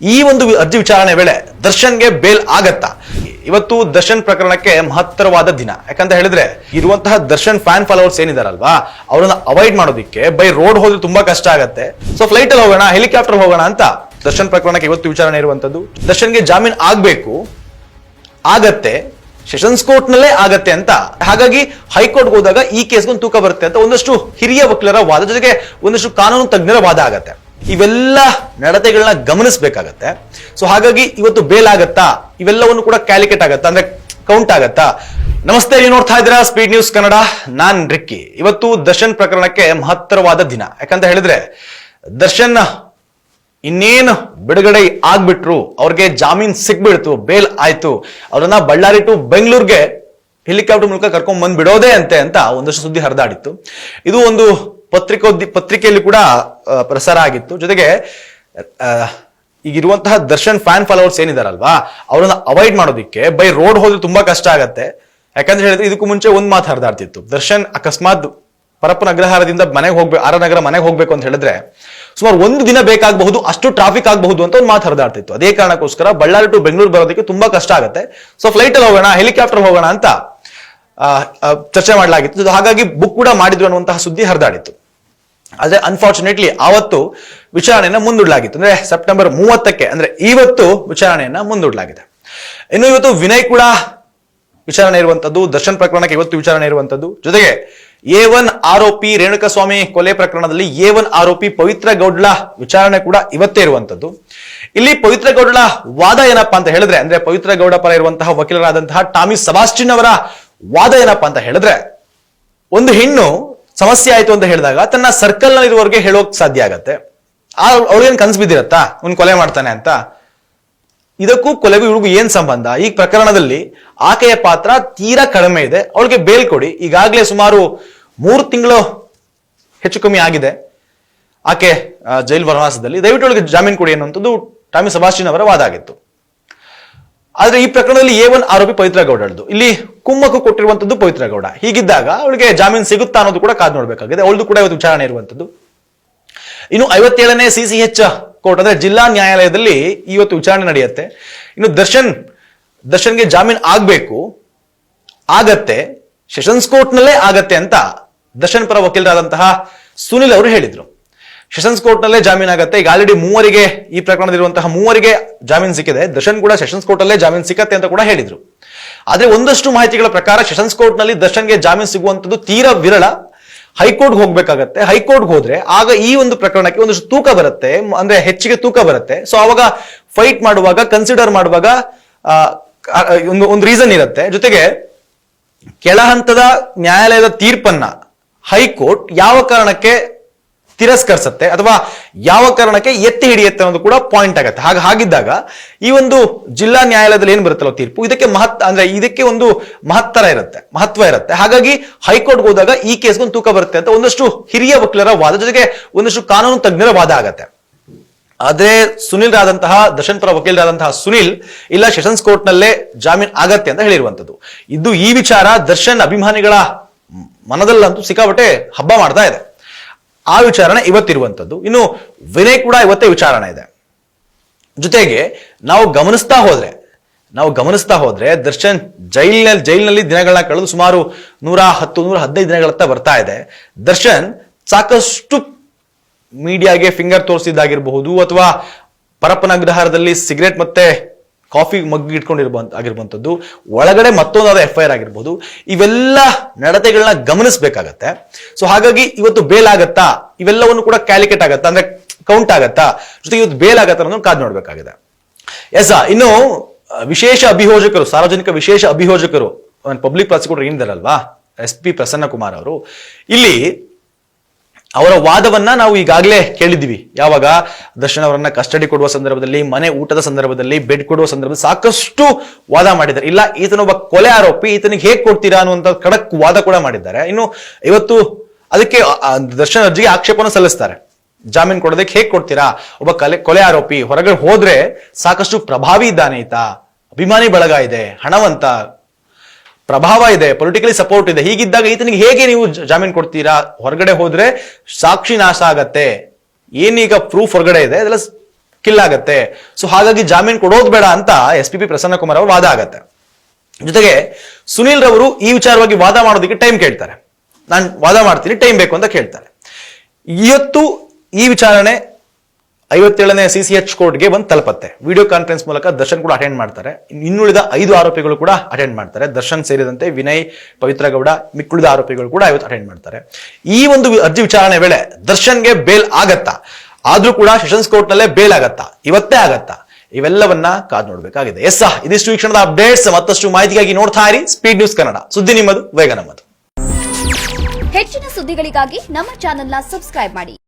ಈ ಒಂದು ಅರ್ಜಿ ವಿಚಾರಣೆ ವೇಳೆ ದರ್ಶನ್ಗೆ ಬೇಲ್ ಆಗತ್ತಾ? ಇವತ್ತು ದರ್ಶನ್ ಪ್ರಕರಣಕ್ಕೆ ಮಹತ್ತರವಾದ ದಿನ. ಯಾಕಂತ ಹೇಳಿದ್ರೆ, ಇರುವಂತಹ ದರ್ಶನ್ ಫ್ಯಾನ್ ಫಾಲೋವರ್ಸ್ ಏನಿದಾರಲ್ವಾ, ಅವರನ್ನ ಅವಾಯ್ಡ್ ಮಾಡೋದಿಕ್ಕೆ ಬೈ ರೋಡ್ ಹೋದ್ರೆ ತುಂಬಾ ಕಷ್ಟ ಆಗತ್ತೆ. ಸೊ ಫ್ಲೈಟ್ ಅಲ್ಲಿ ಹೋಗೋಣ ಹೆಲಿಕಾಪ್ಟರ್ ಹೋಗೋಣ ಅಂತ ದರ್ಶನ್ ಪ್ರಕರಣಕ್ಕೆ ಇವತ್ತು ವಿಚಾರಣೆ ಇರುವಂತದ್ದು. ದರ್ಶನ್ಗೆ ಜಾಮೀನ್ ಆಗ್ಬೇಕು, ಆಗತ್ತೆ ಸೆಷನ್ಸ್ ಕೋರ್ಟ್ ನಲ್ಲೇ ಆಗತ್ತೆ ಅಂತ. ಹಾಗಾಗಿ ಹೈಕೋರ್ಟ್ ಹೋದಾಗ ಈ ಕೇಸ್ಗೊಂದು ತೂಕ ಬರುತ್ತೆ ಅಂತ ಒಂದಷ್ಟು ಹಿರಿಯ ವಕೀಲರ ವಾದ. ಜೊತೆಗೆ ಒಂದಷ್ಟು ಕಾನೂನು ತಜ್ಞರ ವಾದ ಆಗತ್ತೆ. ಇವೆಲ್ಲ ನಡತೆಗಳನ್ನ ಗಮನಿಸಬೇಕಾಗತ್ತೆ. ಸೊ ಹಾಗಾಗಿ ಇವತ್ತು ಬೇಲ್ ಆಗತ್ತಾ? ಇವೆಲ್ಲವನ್ನು ಕೂಡ ಕ್ಯಾಲಿಕೇಟ್ ಆಗತ್ತಾ? ಅಂದ್ರೆ ಕೌಂಟ್ ಆಗತ್ತಾ? ನಮಸ್ತೆ, ನೀವು ನೋಡ್ತಾ ಇದ್ದೀರಾ ಸ್ಪೀಡ್ ನ್ಯೂಸ್ ಕನ್ನಡ ನಾನ್ ರಿಕ್ಕಿ. ಇವತ್ತು ದರ್ಶನ್ ಪ್ರಕರಣಕ್ಕೆ ಮಹತ್ತರವಾದ ದಿನ. ಯಾಕಂತ ಹೇಳಿದ್ರೆ, ದರ್ಶನ್ ಇನ್ನೇನು ಬಿಡುಗಡೆ ಆಗ್ಬಿಟ್ರು, ಅವ್ರಿಗೆ ಜಾಮೀನ್ ಸಿಕ್ಬಿಡ್ತು ಬೇಲ್ ಆಯ್ತು. ಅವ್ರನ್ನ ಬಳ್ಳಾರಿ ಟು ಬೆಂಗಳೂರಿಗೆ ಹೆಲಿಕಾಪ್ಟರ್ ಮೂಲಕ ಕರ್ಕೊಂಡ್ ಬಂದ್ ಬಿಡೋದೇ ಅಂತೆ ಅಂತ ಒಂದಷ್ಟು ಸುದ್ದಿ ಹರಿದಾಡಿತ್ತು. ಇದು ಒಂದು ಪತ್ರಿಕೋದ್ದಿ ಪತ್ರಿಕೆಯಲ್ಲಿ ಕೂಡ ಪ್ರಸಾರ ಆಗಿತ್ತು. ಜೊತೆಗೆ ಈಗಿರುವಂತಹ ದರ್ಶನ್ ಫ್ಯಾನ್ ಫಾಲೋವರ್ಸ್ ಏನಿದಾರಲ್ವಾ, ಅವರನ್ನ ಅವಾಯ್ಡ್ ಮಾಡೋದಕ್ಕೆ ಬೈ ರೋಡ್ ಹೋದ್ರೆ ತುಂಬಾ ಕಷ್ಟ ಆಗತ್ತೆ. ಯಾಕಂದ್ರೆ ಹೇಳಿದ್ರೆ ಇದಕ್ಕೂ ಮುಂಚೆ ಒಂದ್ ಮಾತು ಹರಿದಾಡ್ತಿತ್ತು. ದರ್ಶನ್ ಅಕಸ್ಮಾತ್ ಪರಪ್ಪನ ಅಗ್ರಹಾರದಿಂದ ಮನೆಗೆ ಹೋಗ್ಬೇಕು ಆರ ನಗರ ಮನೆಗೆ ಹೋಗ್ಬೇಕು ಅಂತ ಹೇಳಿದ್ರೆ, ಸುಮಾರು ಒಂದು ದಿನ ಬೇಕಾಗಬಹುದು, ಅಷ್ಟು ಟ್ರಾಫಿಕ್ ಆಗಬಹುದು ಅಂತ ಒಂದು ಮಾತು ಹರಿದಾಡ್ತಿತ್ತು. ಅದೇ ಕಾರಣಕ್ಕೋಸ್ಕರ ಬಳ್ಳಾರಿ ಟು ಬೆಂಗಳೂರು ಬರೋದಕ್ಕೆ ತುಂಬಾ ಕಷ್ಟ ಆಗುತ್ತೆ. ಸೊ ಫ್ಲೈಟ್ ಅಲ್ಲಿ ಹೋಗೋಣ ಹೆಲಿಕಾಪ್ಟರ್ ಹೋಗೋಣ ಅಂತ ಚರ್ಚೆ ಮಾಡಲಾಗಿತ್ತು. ಹಾಗಾಗಿ ಬುಕ್ ಕೂಡ ಮಾಡಿದ್ರು ಅನ್ನುವಂತಹ ಸುದ್ದಿ ಹರಿದಾಡಿತ್ತು. ಆದ್ರೆ ಅನ್ಫಾರ್ಚುನೇಟ್ಲಿ ಆವತ್ತು ವಿಚಾರಣೆಯನ್ನು ಮುಂದೂಡಲಾಗಿತ್ತು. ಅಂದ್ರೆ ಸೆಪ್ಟೆಂಬರ್ ಮೂವತ್ತಕ್ಕೆ, ಅಂದ್ರೆ ಇವತ್ತು ವಿಚಾರಣೆಯನ್ನ ಮುಂದೂಡಲಾಗಿದೆ. ಇನ್ನು ಇವತ್ತು ವಿನಯ್ ಕೂಡ ವಿಚಾರಣೆ ಇರುವಂತದ್ದು, ದರ್ಶನ್ ಪ್ರಕರಣಕ್ಕೆ ಇವತ್ತು ವಿಚಾರಣೆ ಇರುವಂತದ್ದು. ಜೊತೆಗೆ ಎ ಒನ್ ಆರೋಪಿ ರೇಣುಕಸ್ವಾಮಿ ಕೊಲೆ ಪ್ರಕರಣದಲ್ಲಿ ಎ ಒನ್ ಆರೋಪಿ ಪವಿತ್ರ ಗೌಡ್ಲ ವಿಚಾರಣೆ ಕೂಡ ಇವತ್ತೇ ಇರುವಂತದ್ದು. ಇಲ್ಲಿ ಪವಿತ್ರ ಗೌಡ್ಲ ವಾದ ಏನಪ್ಪಾ ಅಂತ ಹೇಳಿದ್ರೆ, ಅಂದ್ರೆ ಪವಿತ್ರ ಗೌಡ ಪರ ಇರುವಂತಹ ವಕೀಲರಾದಂತಹ ಟಾಮಿ ಸಬಾಸ್ಟಿನ್ ಅವರ ವಾದ ಏನಪ್ಪಾ ಅಂತ ಹೇಳಿದ್ರೆ, ಒಂದು ಹೆಣ್ಣು ಸಮಸ್ಯೆ ಆಯ್ತು ಅಂತ ಹೇಳಿದಾಗ ತನ್ನ ಸರ್ಕಲ್ ನಲ್ಲಿರುವವರಿಗೆ ಹೇಳೋಕ್ ಸಾಧ್ಯ ಆಗತ್ತೆ. ಆ ಅವಳಿಗೇನು ಕನ್ಸು ಬಿದ್ದಿರತ್ತಾ? ಅವ್ನು ಕೊಲೆ ಮಾಡ್ತಾನೆ ಅಂತ. ಇದಕ್ಕೂ ಕೊಲೆಗೂ ಇವ್ರಿಗೂ ಏನ್ ಸಂಬಂಧ? ಈ ಪ್ರಕರಣದಲ್ಲಿ ಆಕೆಯ ಪಾತ್ರ ತೀರಾ ಕಡಿಮೆ ಇದೆ. ಅವಳಿಗೆ ಬೇಲ್ ಕೊಡಿ. ಈಗಾಗಲೇ ಸುಮಾರು ಮೂರು ತಿಂಗಳು ಹೆಚ್ಚು ಕಮ್ಮಿ ಆಗಿದೆ. ಆಕೆ ಜೈಲು ವನವಾಸದಲ್ಲಿ. ದಯವಿಟ್ಟು ಅವಳಿಗೆ ಜಾಮೀನು ಕೊಡಿ ಅನ್ನುವಂಥದ್ದು ಟಾಮಿ ಸಬಾಸ್ಟಿನ್ ಅವರ ವಾದ ಆಗಿತ್ತು. ಆದ್ರೆ ಈ ಪ್ರಕರಣದಲ್ಲಿ ಎ ಒನ್ ಆರೋಪಿ ಪವಿತ್ರ ಗೌಡಳದು ಇಲ್ಲಿ ಕುಮ್ಮಕ್ಕು ಕೊಟ್ಟಿರುವಂತದ್ದು ಪವಿತ್ರ ಗೌಡ. ಹೀಗಿದ್ದಾಗ ಅವಳಿಗೆ ಜಾಮೀನು ಸಿಗುತ್ತಾ ಅನ್ನೋದು ಕೂಡ ಕಾದು ನೋಡಬೇಕಾಗಿದೆ. ಅವಳದು ಕೂಡ ಇವತ್ತು ವಿಚಾರಣೆ ಇರುವಂತದ್ದು ಇನ್ನು ಐವತ್ತೇಳನೇ ಸಿ ಸಿ ಎಚ್ ಕೋರ್ಟ್, ಅಂದ್ರೆ ಜಿಲ್ಲಾ ನ್ಯಾಯಾಲಯದಲ್ಲಿ ಇವತ್ತು ವಿಚಾರಣೆ ನಡೆಯುತ್ತೆ. ಇನ್ನು ದರ್ಶನ್, ದರ್ಶನ್ಗೆ ಜಾಮೀನು ಆಗಬೇಕು, ಆಗತ್ತೆ, ಸೆಷನ್ಸ್ ಕೋರ್ಟ್ನಲ್ಲೇ ಆಗತ್ತೆ ಅಂತ ದರ್ಶನ್ ಪರ ವಕೀಲರಾದಂತಹ ಸುನಿಲ್ ಅವರು ಹೇಳಿದ್ರು. ಸೆಷನ್ಸ್ ಕೋರ್ಟ್ ನಲ್ಲೇ ಜಾಮೀನ್ ಆಗುತ್ತೆ. ಈಗ ಆಲ್ರೆಡಿ ಮೂವರಿಗೆ ಈ ಪ್ರಕರಣದಲ್ಲಿರುವಂತಹ ಮೂವರಿಗೆ ಜಾಮೀನ್ ಸಿಕ್ಕಿದೆ. ದರ್ಶನ್ ಕೂಡ ಸೆಷನ್ಸ್ ಕೋರ್ಟ್ ಅಲ್ಲೇ ಜಾಮೀನ್ ಸಿಕ್ಕತ್ತೆ ಅಂತ ಕೂಡ ಹೇಳಿದ್ರು. ಆದ್ರೆ ಒಂದಷ್ಟು ಮಾಹಿತಿಗಳ ಪ್ರಕಾರ ಸೆಷನ್ಸ್ ಕೋರ್ಟ್ನಲ್ಲಿ ದರ್ಶನ್ಗೆ ಜಾಮೀನ್ ಸಿಗುವಂತದ್ದು ತೀರಾ ವಿರಳ. ಹೈಕೋರ್ಟ್ ಹೋಗ್ಬೇಕಾಗತ್ತೆ. ಹೈಕೋರ್ಟ್ ಹೋದ್ರೆ ಆಗ ಈ ಒಂದು ಪ್ರಕರಣಕ್ಕೆ ಒಂದಷ್ಟು ತೂಕ ಬರುತ್ತೆ. ಅಂದ್ರೆ ಹೆಚ್ಚಿಗೆ ತೂಕ ಬರುತ್ತೆ. ಸೊ ಅವಾಗ ಫೈಟ್ ಮಾಡುವಾಗ ಕನ್ಸಿಡರ್ ಮಾಡುವಾಗ ಒಂದು ಒಂದು ರೀಸನ್ ಇರುತ್ತೆ. ಜೊತೆಗೆ ಕೆಳ ಹಂತದ ನ್ಯಾಯಾಲಯದ ತೀರ್ಪನ್ನ ಹೈಕೋರ್ಟ್ ಯಾವ ಕಾರಣಕ್ಕೆ ತಿರಸ್ಕರಿಸುತ್ತೆ ಅಥವಾ ಯಾವ ಕಾರಣಕ್ಕೆ ಎತ್ತಿ ಹಿಡಿಯುತ್ತೆ ಅನ್ನೋದು ಕೂಡ ಪಾಯಿಂಟ್ ಆಗುತ್ತೆ. ಹಾಗೆ ಹಾಗಿದ್ದಾಗ ಈ ಒಂದು ಜಿಲ್ಲಾ ನ್ಯಾಯಾಲಯದಲ್ಲಿ ಏನು ಬರುತ್ತಲ್ಲ ತೀರ್ಪು? ಇದಕ್ಕೆ ಮಹತ್, ಅಂದ್ರೆ ಇದಕ್ಕೆ ಒಂದು ಮಹತ್ತರ ಇರುತ್ತೆ, ಮಹತ್ವ ಇರುತ್ತೆ. ಹಾಗಾಗಿ ಹೈಕೋರ್ಟ್ ಹೋದಾಗ ಈ ಕೇಸ್ಗೊಂದು ತೂಕ ಬರುತ್ತೆ ಅಂತ ಒಂದಷ್ಟು ಹಿರಿಯ ವಕೀಲರ ವಾದ, ಜೊತೆಗೆ ಒಂದಷ್ಟು ಕಾನೂನು ತಜ್ಞರ ವಾದ ಆಗತ್ತೆ. ಆದ್ರೆ ಸುನಿಲ್ ದರ್ಶನ್ ಪರ ವಕೀಲರಾದಂತಹ ಸುನಿಲ್ ಇಲ್ಲ ಸೆಷನ್ಸ್ ಕೋರ್ಟ್ ನಲ್ಲೇ ಜಾಮೀನ್ ಆಗತ್ತೆ ಅಂತ ಹೇಳಿರುವಂತದ್ದು ಇದು ಈ ವಿಚಾರ ದರ್ಶನ್ ಅಭಿಮಾನಿಗಳ ಮನದಲ್ಲಂತೂ ಸಿಕ್ಕಾಪಟ್ಟೆ ಹಬ್ಬ ಮಾಡ್ತಾ ಇದೆ. ಆ ವಿಚಾರಣೆ ಇವತ್ತಿರುವಂತದ್ದು ಇನ್ನು ವಿನಯ್ ಕೂಡ ಇವತ್ತೇ ವಿಚಾರಣೆ ಇದೆ. ಜೊತೆಗೆ ನಾವು ಗಮನಿಸ್ತಾ ಹೋದ್ರೆ, ನಾವು ಗಮನಿಸ್ತಾ ಹೋದ್ರೆ ದರ್ಶನ್ ಜೈಲಿನಲ್ಲಿ ಜೈಲಿನಲ್ಲಿ ದಿನಗಳನ್ನ ಕಳೆದು ಸುಮಾರು ನೂರ ಹತ್ತು, ನೂರ ಹದಿನೈದು ದಿನಗಳತ್ತ ಬರ್ತಾ ಇದೆ. ದರ್ಶನ್ ಸಾಕಷ್ಟು ಮೀಡಿಯಾಗೆ ಫಿಂಗರ್ ತೋರಿಸಿದ್ದಾಗಿರಬಹುದು ಅಥವಾ ಪರಪ್ಪನ ಅಗ್ರಹಾರದಲ್ಲಿ ಸಿಗರೇಟ್ ಮತ್ತೆ ಕಾಫಿ ಮಗ್ ಇಟ್ಕೊಂಡಿರ್ಬಂತ ಆಗಿರುವಂಥದ್ದು ಒಳಗಡೆ ಮತ್ತೊಂದಾದ ಎಫ್ ಐ ಆರ್ ಆಗಿರ್ಬೋದು. ಇವೆಲ್ಲ ನಡತೆಗಳನ್ನ ಗಮನಿಸಬೇಕಾಗತ್ತೆ. ಸೊ ಹಾಗಾಗಿ ಇವತ್ತು ಬೇಲ್ ಆಗತ್ತಾ? ಇವೆಲ್ಲವನ್ನು ಕೂಡ ಕ್ಯಾಲಿಕೇಟ್ ಆಗತ್ತಾ? ಅಂದ್ರೆ ಕೌಂಟ್ ಆಗತ್ತಾ? ಜೊತೆಗೆ ಇವತ್ತು ಬೇಲ್ ಆಗತ್ತಾ ಅನ್ನೋದನ್ನ ಕಾದು ನೋಡ್ಬೇಕಾಗಿದೆ. ಎಸ್ ಇನ್ನು ವಿಶೇಷ ಅಭಿಯೋಜಕರು, ಸಾರ್ವಜನಿಕ ವಿಶೇಷ ಅಭಿಯೋಜಕರು ಪಬ್ಲಿಕ್ ಪ್ರಾಸಿಕ್ಯೂಟರ್ ಏನಿದಾರಲ್ವಾ? ಎಸ್ ಪಿ ಪ್ರಸನ್ನ ಕುಮಾರ್ ಅವರು. ಇಲ್ಲಿ ಅವರ ವಾದವನ್ನ ನಾವು ಈಗಾಗಲೇ ಕೇಳಿದ್ವಿ ಯಾವಾಗ? ದರ್ಶನ್ ಅವರನ್ನ ಕಸ್ಟಡಿ ಕೊಡುವ ಸಂದರ್ಭದಲ್ಲಿ, ಮನೆ ಊಟದ ಸಂದರ್ಭದಲ್ಲಿ, ಬೆಡ್ ಕೊಡುವ ಸಂದರ್ಭದಲ್ಲಿ ಸಾಕಷ್ಟು ವಾದ ಮಾಡಿದ್ದಾರೆ. ಇಲ್ಲ, ಈತನೊಬ್ಬ ಕೊಲೆ ಆರೋಪಿ, ಈತನಿಗೆ ಹೇಗೆ ಕೊಡ್ತೀರಾ ಅನ್ನುವಂತ ಖಡಕ್ ವಾದ ಕೂಡ ಮಾಡಿದ್ದಾರೆ. ಇನ್ನು ಇವತ್ತು ಅದಕ್ಕೆ ದರ್ಶನ್ ಅರ್ಜಿಗೆ ಆಕ್ಷೇಪನ ಸಲ್ಲಿಸ್ತಾರೆ. ಜಾಮೀನ್ ಕೊಡೋದಕ್ಕೆ ಹೇಗೆ ಕೊಡ್ತೀರಾ? ಒಬ್ಬ ಕಲೆ, ಕೊಲೆ ಆರೋಪಿ, ಹೊರಗಡೆ ಹೋದ್ರೆ ಸಾಕಷ್ಟು ಪ್ರಭಾವಿ ಇದ್ದಾನೆ ಈತ. ಅಭಿಮಾನಿ ಬಳಗ ಇದೆ. ಹಣವಂತ ಪ್ರಭಾವ ಇದೆ ಪೊಲಿಟಿಕಲಿ ಸಪೋರ್ಟ್ ಇದೆ. ಹೀಗಿದ್ದಾಗ ಈತನಿಗೆ ಹೇಗೆ ನೀವು ಜಾಮೀನು ಕೊಡ್ತೀರಾ? ಹೊರಗಡೆ ಹೋದ್ರೆ ಸಾಕ್ಷಿ ನಾಶ ಆಗತ್ತೆ. ಏನೀಗ ಪ್ರೂಫ್ ಹೊರಗಡೆ ಇದೆ, ಅದೆಲ್ಲ ಕಿಲ್ ಆಗತ್ತೆ. ಸೊ ಹಾಗಾಗಿ ಜಾಮೀನು ಕೊಡೋದು ಬೇಡ ಅಂತ S P P Prasanna Kumar ಅವರು ವಾದ ಆಗತ್ತೆ. ಜೊತೆಗೆ ಸುನೀಲ್ ರವರು ಈ ವಿಚಾರವಾಗಿ ವಾದ ಮಾಡೋದಕ್ಕೆ ಟೈಮ್ ಕೇಳ್ತಾರೆ. ನಾನು ವಾದ ಮಾಡ್ತೀನಿ ಟೈಮ್ ಬೇಕು ಅಂತ ಕೇಳ್ತಾರೆ. ಇವತ್ತು ಈ ವಿಚಾರಣೆ ಐವತ್ತೇಳನೇ ಸಿ ಸಿ ಎಚ್ ಕೋರ್ಟ್ಗೆ ಬಂದು ತಲುಪತ್ತೆ. ವಿಡಿಯೋ ಕಾನ್ಫರೆನ್ಸ್ ಮೂಲಕ ದರ್ಶನ್ ಕೂಡ ಅಟೆಂಡ್ ಮಾಡ್ತಾರೆ. ಇನ್ನುಳಿದ ಐದು ಆರೋಪಿಗಳು ಕೂಡ ಅಟೆಂಡ್ ಮಾಡ್ತಾರೆ. ದರ್ಶನ್ ಸೇರಿದಂತೆ ವಿನಯ್ ಪವಿತ್ರ ಗೌಡ ಮಿಕ್ಕುಳಿದ ಆರೋಪಿಗಳು ಕೂಡ ಇವತ್ತು ಅಟೆಂಡ್ ಮಾಡ್ತಾರೆ. ಈ ಒಂದು ಅರ್ಜಿ ವಿಚಾರಣೆ ವೇಳೆ ದರ್ಶನ್ಗೆ ಬೇಲ್ ಆಗತ್ತಾ? ಆದ್ರೂ ಕೂಡ ಸೆಷನ್ಸ್ ಕೋರ್ಟ್ ನಲ್ಲೇ ಬೇಲ್ ಆಗತ್ತಾ? ಇವತ್ತೇ ಆಗತ್ತಾ? ಇವೆಲ್ಲವನ್ನ ಕಾದ್ ನೋಡಬೇಕಾಗಿದೆ. ಎಸ್ ಇದಿಷ್ಟು ವೀಕ್ಷಣದ ಕ್ಷಣದ ಅಪ್ಡೇಟ್ಸ್. ಮತ್ತಷ್ಟು ಮಾಹಿತಿಗಾಗಿ ನೋಡ್ತಾ ಇರಿ ಸ್ಪೀಡ್ ನ್ಯೂಸ್ ಕನ್ನಡ ಸುದ್ದಿ ನಿಮ್ಮದು, ವೇಗ ನಮ್ಮದು. ಹೆಚ್ಚಿನ ಸುದ್ದಿಗಳಿಗಾಗಿ ನಮ್ಮ ಚಾನೆಲ್ನ ಸಬ್ಸ್ಕ್ರೈಬ್ ಮಾಡಿ.